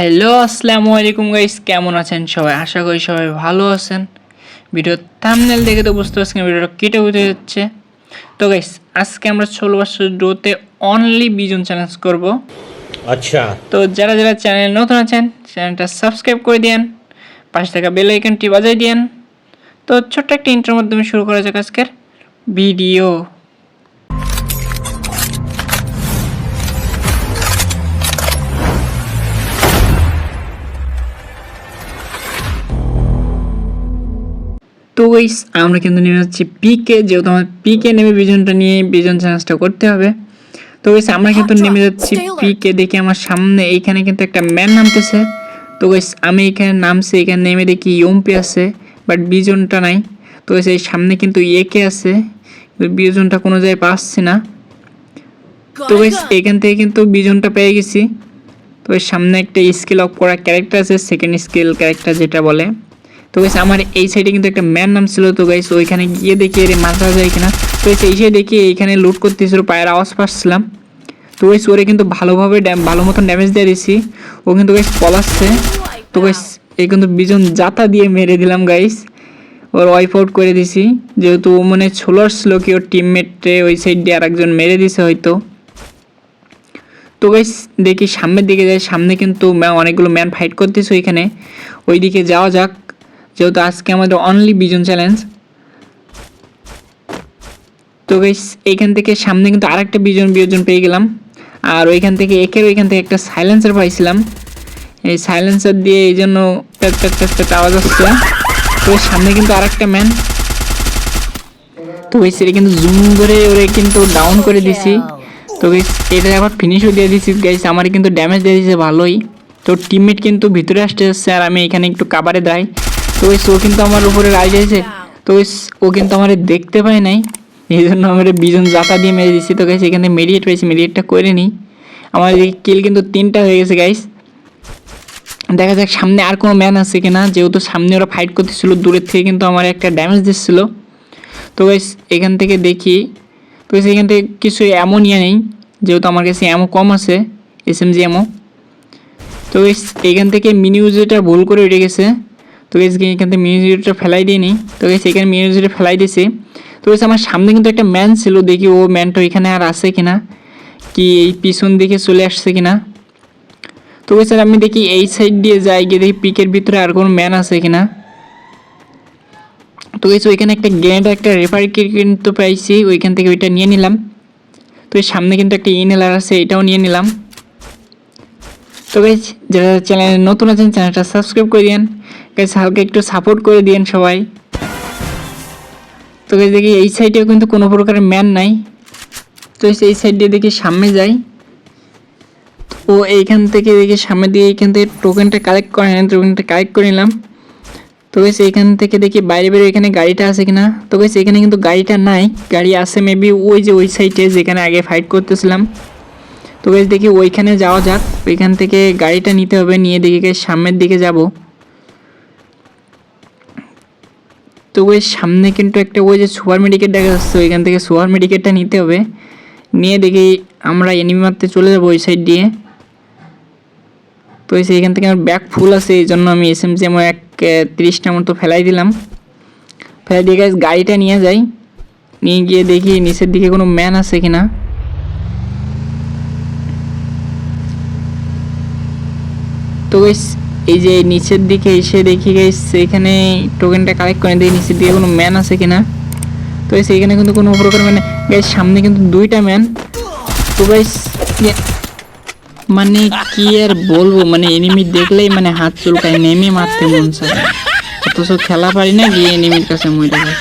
Hello আসসালামু আলাইকুম guys কেমন আছেন সবাই? আশা করি সবাই ভালো আছেন। ভিডিও থামনেল দেখে তো বুঝতে পারছেন ভিডিওটা কেটে উঠে যাচ্ছে। তো গাইস আজকে আমরা ষোলো বছর ডোতে অনলি বিজন চ্যালেঞ্জ করব। আচ্ছা। তো যারা যারা চ্যানেল নতুন আছেন চ্যানেলটা সাবস্ক্রাইব করে দিন পাশে থাকা বেল আইকনটি বাজাই দিন তো ছোট্ট একটা ইন্টার মাধ্যমে শুরু করা যাক আজকের ভিডিও তো গাইস আমরা কিন্তু নেমে যাচ্ছি পিকে যেহেতু আমার পিকে নেমে বিজনটা নিয়ে বিজন চ্যালেঞ্জটা করতে হবে। তো গাইস আমরা কিন্তু নেমে যাচ্ছি পিকে দেখি আমার সামনে এইখানে কিন্তু একটা ম্যান নামতেছে। তো গাইস আমি এখানে নামছি এখানে নেমে দেখি ইউমপি আছে বাট বিজনটা নাই। তো গাইস এই সামনে কিন্তু একে আছে বিজনটা কোনো জায়গায় পাচ্ছি না। তো গাইস এখান থেকে কিন্তু বিজনটা পেয়ে গেছি। তো সামনে একটা স্কিল অফ করা ক্যারেক্টার আছে সেকেন্ড স্কিল ক্যারেক্টার যেটা বলে। তো গাইস আমার এই সাইডে কিন্তু একটা ম্যান নাম ছিল তো গাইস ওইখানে গিয়ে দেখি এর মাথা যায় কিনা। তো গাইস এই সাইডে দেখি এইখানে লুট করতেছিল, পায়ের আওয়াজ পাচ্ছিলাম। তো গাইস ওরে কিন্তু ভালোভাবে ভালো মতন ড্যামেজ দিয়ে দিছি। ও কিন্তু গাইস পলাচ্ছে। তো গাইস এই কিন্তু বিজন জাতা দিয়ে মেরে দিলাম গাইস ওর ওয়াইপ আউট করে দিছি। যেহেতু ও মনে ছোলো আসছিল কি, ওর টিমমেটে ওই সাইড দিয়ে আরেকজন মেরে দিছে হয়তো। তো গাইস দেখি সামনের দিকে যাই। সামনে কিন্তু অনেকগুলো ম্যান ফাইট করতেছে ওইখানে। ওই দিকে যাওয়া যাক। যেহেতু আজকে আমাদের অনলি বিজন চ্যালেঞ্জ তো এইখান থেকে সামনে কিন্তু আরেকটা বিজন বিয়োজন পেয়ে গেলাম। আর ওইখান থেকে একের ওইখান থেকে একটা সাইলেন্সার পাইছিলাম। এই সাইলেন্সার দিয়ে এই জন্য আওয়াজ আসছে। তো সামনে কিন্তু আরেকটা ম্যান তো গাইস এটা কিন্তু জুম করে ওরে কিন্তু ডাউন করে দিছি। তো এটা আবার ফিনিশও দিয়ে দিছি। গাইস আমার কিন্তু ড্যামেজ দিয়ে দিয়েছে ভালোই। তো টিমমেট কিন্তু ভিতরে আসতে যাচ্ছে আর আমি এখানে একটু কাবারে দাঁড়াই। তো ও কিন্তু আমার উপরে রাইজ আছে তো ও কিন্তু আমার দেখতে পায় নাই। এই জন্য আমার বিজন জাতা দিয়ে মেরে দিছি তো গাইস এখানে মেডিয়েট পেয়েছি মেডিয়েটটা করে নিই। আমার কিল কিন্তু তিনটা হয়ে গেছে গাইস দেখা যাক সামনে আর কোনো ম্যান আছে কিনা। যেহেতু সামনে ওরা ফাইট করতেছিল, দূরের থেকে কিন্তু আমার একটা ড্যামেজ দিচ্ছিল। তো গাইস এখান থেকে দেখি। তো এখান থেকে কিছু অ্যামোনিয়া নেই। যেহেতু আমার কাছে অ্যামো কম আছে এস এম জি অ্যামো তো এখান থেকে মিনিউজিটা ভুল করে উঠে গেছে। তো গাইস এখান থেকে মিনিউজিটা ফেলাই দিয়ে নিই। তো এখানে মিনিউজিটা ফেলাই দিয়েছে। তো আমার সামনে কিন্তু একটা ম্যান ছিল, দেখি ও ম্যানটা এখানে আর আছে কিনা। কি এই পিছন দিকে চলে আসছে কিনা। তো গাইস আমি দেখি এই সাইড দিয়ে যাই, গিয়ে দেখি পিকের ভিতরে আর কোনো ম্যান আছে কিনা। তো গাইস ওইখানে একটা গ্রেনেড একটা রেফার কিন্তু পাইছি, ওইখান থেকে ওইটা নিয়ে নিলাম। তো এর সামনে কিন্তু একটা ইনহেলার আছে, এটাও নিয়ে নিলাম। তো গাইস যারা চ্যানেলে নতুন আছেন চ্যানেলটা সাবস্ক্রাইব করে দিন গাইস হালকা একটু সাপোর্ট করে দিন সবাই। তো গাইস দেখি এই সাইডেও কিন্তু কোনো প্রকারের ম্যান নাই। তো এই সাইড দিয়ে দেখি সামনে যাই। ও এইখান থেকে দেখি সামনে দিয়ে এইখান থেকে টোকেনটা কালেক্ট করে নিলাম টোকেনটা কালেক্ট করে নিলাম। তো গেছে এইখান থেকে দেখি বাইরে বেরো এখানে গাড়িটা আছে কিনা। তো গেছে এখানে কিন্তু গাড়িটা নাই, গাড়ি আছে মেবি ওই যে ওই সাইডে যেখানে আগে ফাইট করতেছিলাম। তো গেছে দেখি ওইখানে যাওয়া যাক, ওইখান থেকে গাড়িটা নিতে হবে, নিয়ে দেখি সামনের দিকে যাব। তো ওই সামনে কিন্তু একটা ওই যে সুপার মেডিকেট দেখা যাচ্ছে, ওইখান থেকে সুপার মেডিকেটটা নিতে হবে। নিয়ে দেখি আমরা এনিমি মারতে চলে যাব ওই সাইড দিয়ে। তো এসে এখান থেকে আমার ব্যাগ ফুল আছে, এই জন্য আমি এস এম জি আমার এক তিরিশটার মতো ফেলাই দিলাম। ফেলাই দিয়ে গাছ গাড়িটা নিয়ে যাই। নিয়ে গিয়ে দেখি নিচের দিকে কোনো ম্যান আছে কিনা। তো এই যে নিচের দিকে এসে দেখি গাইস এখানে টোকেনটা কালেক্ট করে দিই, নিচের দিকে কোনো ম্যান আছে কিনা? তো গাইস এখানে কিন্তু কোনো প্রকার মানে গাইস সামনে কিন্তু দুইটা ম্যান তো গাইস মানে কি আর বলব মানে এনিমি দেখলেই মানে হাত চুলকায়, নেমে মারতে মন চায়। অথচ খেলা পারি না গিয়ে এনিমির কাছে মরে যায়।